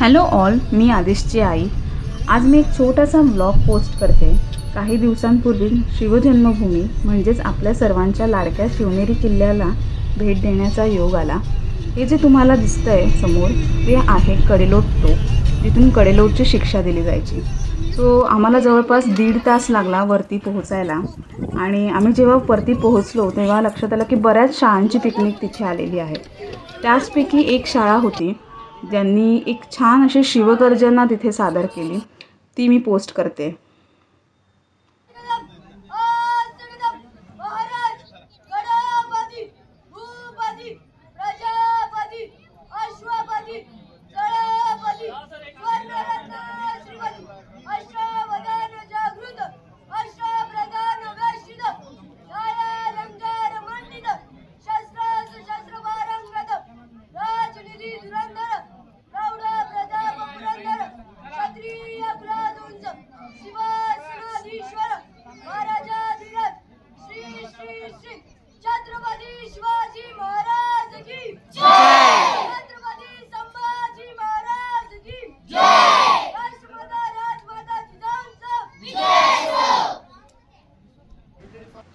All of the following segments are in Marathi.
हॅलो ऑल मी आदेशची आई. आज मी एक छोटासा ब्लॉग पोस्ट करते. काही दिवसांपूर्वी शिवजन्मभूमी म्हणजेच आपल्या सर्वांच्या लाडक्या शिवनेरी किल्ल्याला भेट देण्याचा योग आला. हे जे तुम्हाला दिसतं आहे समोर ते आहे कडेलोट टोक जिथून कडेलोटची शिक्षा दिली जायची. सो आम्हाला जवळपास दीड तास लागला वरती पोहोचायला. आणि आम्ही जेव्हा वरती पोहोचलो तेव्हा लक्षात आलं की बऱ्याच शाळांची पिकनिक तिथे आलेली आहे. त्याचपैकी एक शाळा होती ज्यांनी एक छान अशी शिवगर्जना तिथे सादर केली ती मी पोस्ट करते.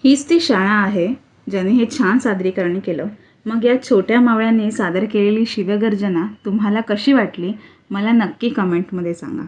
हीच ती शाळा आहे ज्याने हे छान सादरीकरण केलं. मग या छोट्या मावळ्याने सादर केलेली शिवगर्जना तुम्हाला कशी वाटली? मला नक्की कमेंटमध्ये सांगा.